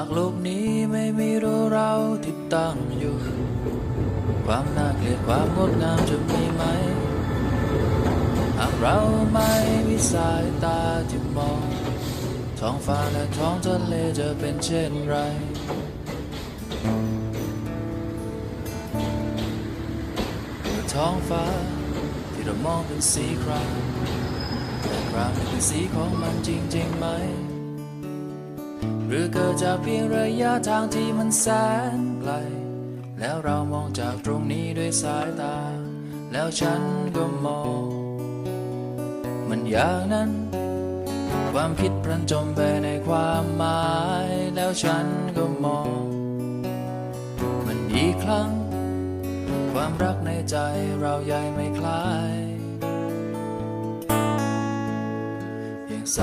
ากโลกนี้ไม่มีเราเราที่ตั้งอยู่ ความน่าเกลียดความงดงามจะมีไหม หากเราไม่มีสายตาที่มอง ท้องฟ้าและท้องทะเลจะเป็นเช่นไรท้องฟ้าที่เรามองเป็นสีครามแต่ครามเป็นสีของมันจริงๆไหม หรือเกิดจากเพียงระยะทางที่มันแสนไกล แล้วเรามองจากตรงนี้ด้วยสายตา แล้วฉันก็มอง มันอย่างนั้น ความคิดพรันจมไปในความหมาย แล้วฉันก็มอง มันอีกครั้ง ความรักในใจเราใหญ่ไม่คล้าย ยังส